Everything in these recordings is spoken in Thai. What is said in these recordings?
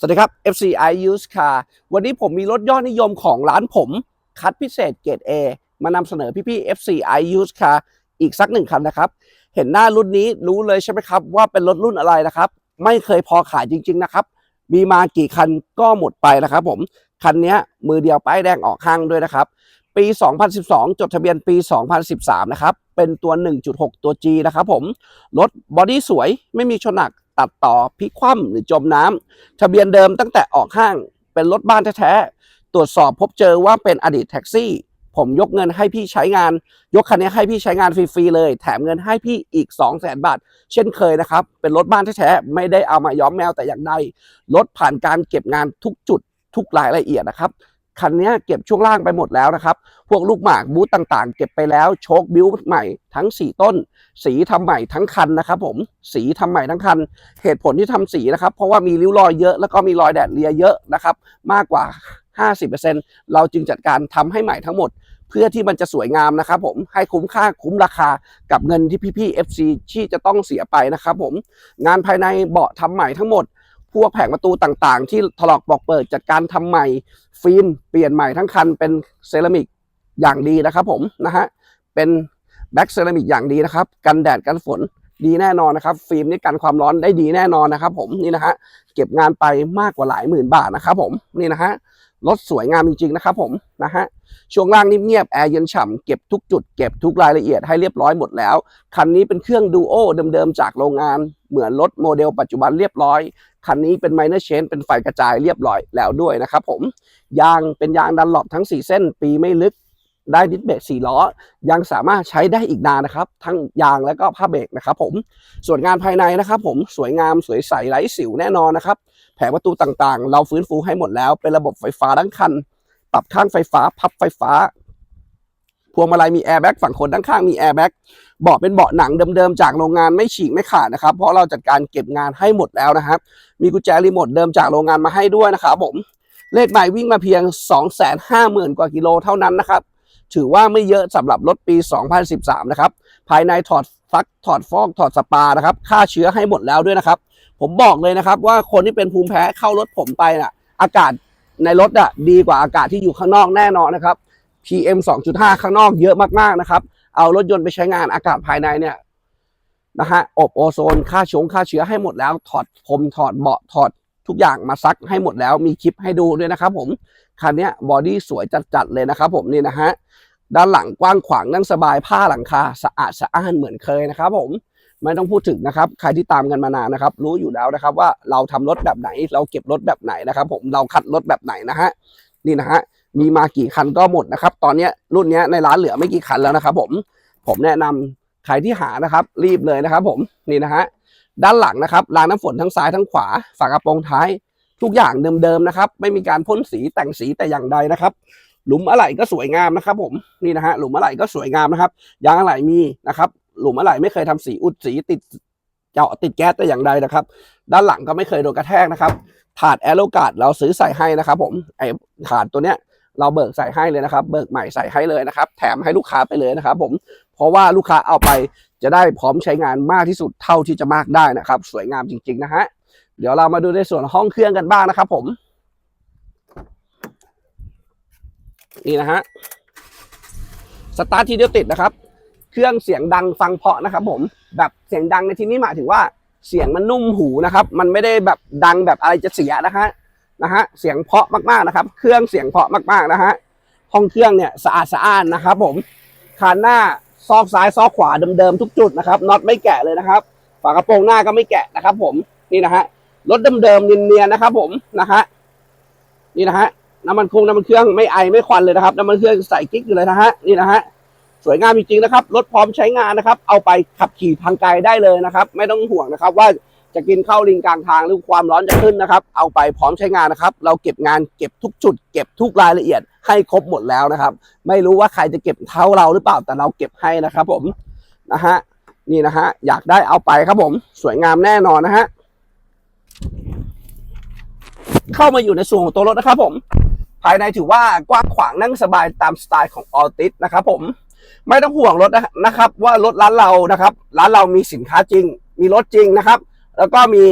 สวัสดีครับ FCI Used Car วันนี้ผมมีรถยอดนิยมของร้านผม คัดพิเศษเกรด A มานำเสนอพี่ๆ FCI Used Car อีกสักหนึ่งคันนะครับ เห็นหน้ารุ่นนี้รู้เลยใช่ไหมครับ ว่าเป็นรถรุ่นอะไรนะครับ ไม่เคยพอขายจริง ๆ นะครับ มีมากี่คันก็หมดไปนะครับผม คันนี้มือเดียวป้ายแดงออกห้างด้วยนะครับ ปี 2012 จดทะเบียนปี 2013 นะครับ เป็นตัว 1.6 ตัว G นะครับผม รถบอดี้สวยไม่มีชนหนัก ตัดต่อพลิกคว่ำหรือจมน้ำทะเบียนเดิมตั้งแต่ออกห้างเป็นรถบ้านแท้ๆตรวจสอบพบเจอว่าเป็นอดีตแท็กซี่ ผมยกเงินให้พี่ใช้งาน ยกคันนี้ให้พี่ใช้งานฟรีๆเลย แถมเงินให้พี่อีก 2 0 0 0 0 0บาท เช่นเคยนะครับ เป็นรถบ้านแท้ๆไม่ได้เอามาย้อมแมวแต่อย่างใดรถผ่านการเก็บงานทุกจุดทุกรายละเอียดนะครับ คันนี้เก็บช่วงล่างไปหมดแล้วนะครับ พวกลูกหมากบูธต่างๆ เก็บไปแล้วโชคบิวใหม่ทั้ง 4 ต้น สีทำใหม่ทั้งคันนะครับผมสีทำใหม่ทั้งคัน เหตุผลที่ทำสีนะครับ เพราะว่ามีริ้วรอยเยอะแล้วก็มีรอยแดดเลียเยอะนะครับ มากกว่า 50%เราจึงจัดการทำให้ใหม่ทั้งหมดเพื่อที่มันจะสวยงามนะครับผมให้คุ้มค่าคุ้มราคากับเงินที่พี่ๆ FC ที่จะต้องเสียไปนะครับผมงานภายในเบาะทำใหม่ทั้งหมด พวกแผงประตูต่างๆ ที่ถลอกปอกเปิดจัดการทำใหม่ฟิล์มเปลี่ยนใหม่ทั้งคันเป็นเซรามิกอย่างดีนะครับผมนะฮะเป็นแบ็กเซรามิกอย่างดีนะครับ กันแดดกันฝนดีแน่นอนนะครับ ฟิล์มนี่กันความร้อนได้ดีแน่นอนนะครับ ผมนี่นะฮะเก็บงานไปมากกว่าหลายหมื่นบาทนะครับ ผมนี่นะฮะรถสวยงามจริงๆนะครับ ผมนะฮะช่วงล่างนิ่งเงียบแอร์เย็นฉ่ำเก็บทุกจุดเก็บทุกรายละเอียดให้เรียบร้อยหมดแล้ว คันนี้เป็นเครื่องดูโอเดิมๆจากโรงงาน เหมือนรถโมเดลปัจจุบันเรียบร้อย คันนี้เป็นไมเนอร์เชนเป็นไฟกระจายเรียบร้อยแล้วด้วยนะครับผม ยางเป็นยางดันหลบทั้ง 4 เส้น ปีไม่ลึกได้ดิสเบรก4ล้อ ยังสามารถใช้ได้อีกนานนะครับ ทั้งยางและก็ผ้าเบรกนะครับผมส่วนงานภายในนะครับผมสวยงามสวยใสไร้สิวแน่นอนนะครับ แผงประตูต่างๆ เราฟื้นฟูให้หมดแล้ว เป็นระบบไฟฟ้าทั้งคัน ปรับข้างไฟฟ้า พับไฟฟ้า วงมาลัยมีแอร์แบ็กฝั่งคนด้านข้างมีแอร์แบ็กเบาะเป็นเบาะหนังเดิมๆจากโรงงานไม่ฉีกไม่ขาดนะครับ เพราะเราจัดการเก็บงานให้หมดแล้วนะครับ มีกุญแจรีโมทเดิมจากโรงงานมาให้ด้วยนะครับผมเลขใหม่วิ่งมาเพียง 250,000 กว่ากิโลเท่านั้นนะครับ ถือว่าไม่เยอะสำหรับรถปี 2013 นะครับ ภายในถอดฟักถอดฟอกถอดสปานะครับฆ่าเชื้อให้หมดแล้วด้วยนะครับ ผมบอกเลยนะครับว่าคนที่เป็นภูมิแพ้เข้ารถผมไปน่ะ อากาศในรถอะดีกว่าอากาศที่อยู่ข้างนอกแน่นอนนะครับ PM 2.5 ข้างนอกเยอะมากๆนะครับ เอารถยนต์ไปใช้งานอากาศภายในเนี่ยนะฮะอบโอโซนฆ่าชงฆ่าเชื้อให้หมดแล้ว ถอดพรมถอดเบาะถอดทุกอย่างมาซักให้หมดแล้วมีคลิปให้ดูด้วยนะครับผม คันเนี้ยบอดี้สวยจัดๆเลยนะครับผมนี่นะฮะด้านหลังกว้างขวางนั่งสบายผ้าหลังคาสะอาดสะอ้านเหมือนเคยนะครับผมไม่ต้องพูดถึงนะครับ ใครที่ตามกันมานานนะครับ รู้อยู่แล้วนะครับว่าเราทำรถแบบไหน เราเก็บรถแบบไหนนะครับ ผมเราคัดรถแบบไหนนะฮะนี่นะฮะ มีมากี่คันก็หมดนะครับ ตอนนี้รุ่นนี้ในร้านเหลือไม่กี่คันแล้วนะครับ ผมผมแนะนำใครที่หานะครับ รีบเลยนะครับ ผมนี่นะฮะด้านหลังนะครับรางน้ำฝนทั้งซ้ายทั้งขวาฝากระโปรงท้าย ทุกอย่างเดิมๆนะครับ ไม่มีการพ่นสีแต่งสีแต่อย่างใดนะครับ หลุมอะไหล่ก็สวยงามนะครับ ผมนี่นะฮะหลุมอะไหล่ก็สวยงามนะครับยางอะไหล่มีนะครับ หลุมอะไหล่ไม่เคยทำสีอุดสีติดเจาะติดแก๊สแต่อย่างใดนะครับ ด้านหลังก็ไม่เคยโดนกระแทกนะครับถาดแอโรกาดเราซื้อใส่ให้นะครับ ผมไอถาดตัวเนี้ย เราเบิกใส่ให้เลยนะครับ เบิกใหม่ใส่ให้เลยนะครับ แถมให้ลูกค้าไปเลยนะครับ ผม เพราะว่าลูกค้าเอาไปจะได้พร้อมใช้งานมากที่สุดเท่าที่จะมากได้นะครับ สวยงามจริง ๆ นะฮะ เดี๋ยวเรามาดูในส่วนห้องเครื่องกันบ้างนะครับผม นี่นะฮะ สตาร์ททีเดียวติดนะครับ เครื่องเสียงดังฟังเพาะนะครับ ผม แบบเสียงดังในที่นี้หมายถึงว่าเสียงมันนุ่มหูนะครับ มันไม่ได้แบบดังแบบอะไรจะเสียนะฮะ นะฮะเสียงเพาะมากๆนะครับ เครื่องเสียงเพาะมากๆนะฮะห้องเครื่องเนี่ยสะอาดสะอ้านนะครับ ผมคานหน้าซอกซ้ายซอกขวาเดิมๆทุกจุดนะครับน็อตไม่แกะเลยนะครับ ฝากระโปรงหน้าก็ไม่แกะนะครับ ผมนี่นะฮะรถเดิมๆเนียนๆนะครับ ผมนะฮะนี่นะฮะน้ำมันคงน้ำมันเครื่องไม่ไอไม่ควันเลยนะครับน้ำมันเครื่องใส่กิ๊กอยู่เลยนะฮะนี่นะฮะสวยงามจริงๆนะครับรถพร้อมใช้งานนะครับ เอาไปขับขี่ทางไกลได้เลยนะครับ ไม่ต้องห่วงนะครับว่า จะกินข้าวลิงกลางทางหรือความร้อนจะขึ้นนะครับ เอาไปพร้อมใช้งานนะครับ เราเก็บงานเก็บทุกจุด เก็บทุกรายละเอียดให้ครบหมดแล้วนะครับ ไม่รู้ว่าใครจะเก็บเท่าเราหรือเปล่าแต่เราเก็บให้นะครับ ผมนะฮะนี่นะฮะอยากได้เอาไปครับผม สวยงามแน่นอนนะฮะเข้ามาอยู่ในส่วนของตัวรถนะครับ ผม ภายในถือว่ากว้างขวางนั่งสบายตามสไตล์ของออติสนะครับ ผม ไม่ต้องห่วงรถนะครับ ว่ารถร้านเรานะครับ ร้านเรามีสินค้าจริง มีรถจริงนะครับ แล้วก็มี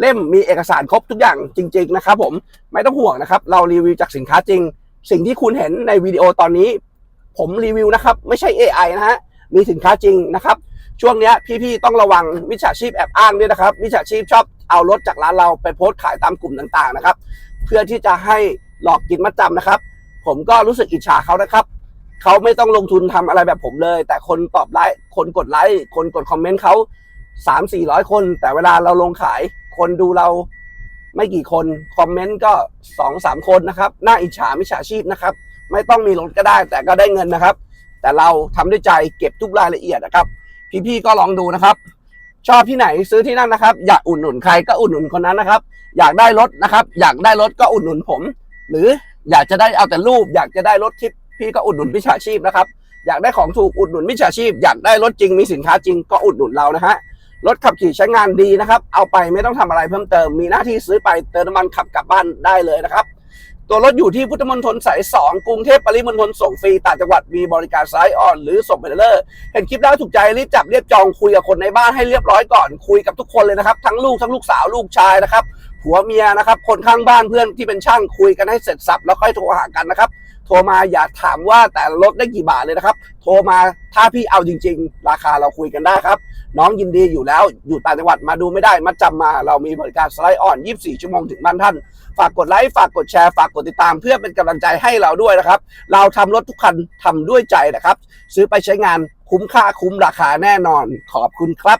เล่มมีเอกสารครบทุกอย่างจริง ๆ นะครับ ผมไม่ต้องห่วงนะครับ เรารีวิวจากสินค้าจริง สิ่งที่คุณเห็นในวิดีโอตอนนี้ ผมรีวิวนะครับ ไม่ใช่ AI นะฮะมีสินค้าจริงนะครับ ช่วงเนี้ยพี่ๆต้องระวังมิจฉาชีพแอบอ้างด้วยนะครับมิจฉาชีพชอบเอารถจากร้านเราไปโพสต์ขายตามกลุ่มต่างๆนะครับ เพื่อที่จะให้หลอกกินมัดจำนะครับ ผมก็รู้สึกอิจฉาเขานะครับเขาไม่ต้องลงทุนทำอะไรแบบผมเลย แต่คนตอบไลค์คนกดไลค์คนกดคอมเมนต์เขา สามสี่ร้อยคน แต่เวลาเราลงขายคนดูเราไม่กี่คน คอมเมนต์ก็สองสามคนนะครับ น่าอิจฉามิจฉาชีพนะครับ ไม่ต้องมีรถก็ได้ แต่ก็ได้เงินนะครับ แต่เราทำด้วยใจเก็บทุกรายละเอียดนะครับ พี่ๆก็ลองดูนะครับ ชอบที่ไหนซื้อที่นั่นนะครับ อยากอุดหนุนใครก็อุดหนุนคนนั้นนะครับ อยากได้รถนะครับ อยากได้รถก็อุดหนุนผม หรืออยากจะได้เอาแต่รูป อยากจะได้รถทิปพี่ก็อุดหนุนมิจฉาชีพนะครับ อยากได้ของถูกอุดหนุนมิจฉาชีพ อยากได้รถจริงมีสินค้าจริงก็อุดหนุนเรานะฮะ รถขับขี่ใช้งานดีนะครับ เอาไปไม่ต้องทำอะไรเพิ่มเติม มีหน้าที่ซื้อไปเติมน้ำมันขับกลับบ้านได้เลยนะครับ ตัวรถอยู่ที่พุทธมณฑลสาย 2 กรุงเทพปริมณฑลส่งฟรีต่างจังหวัดมีบริการซ้ายอ่อนหรือส่งไปเลอร์เห็นคลิปแล้วถูกใจรีบจับเรียบจองคุยกับคนในบ้านให้เรียบร้อยก่อนคุยกับทุกคนเลยนะครับทั้งลูกทั้งลูกสาวลูกชายนะครับผัวเมียนะครับคนข้างบ้านเพื่อนที่เป็นช่างคุยกันให้เสร็จสับแล้วค่อยโทรหากันนะครับโทรมาอย่าถามว่าแต่ละรถได้กี่บาทเลยนะครับ โทรมาถ้าพี่เอาจริง ๆ ราคาเราคุยกันได้ครับ น้องยินดีอยู่แล้ว อยู่ต่างจังหวัดมาดูไม่ได้มาจำมาเรามีบริการสไลด์อ่อน 24 ชั่วโมงถึงบ้านท่าน ฝากกดไลค์ฝากกดแชร์ฝากกดติดตามเพื่อเป็นกำลังใจให้เราด้วยนะครับ เราทำรถทุกคันทำด้วยใจนะครับ ซื้อไปใช้งานคุ้มค่าคุ้มราคาแน่นอนขอบคุณครับ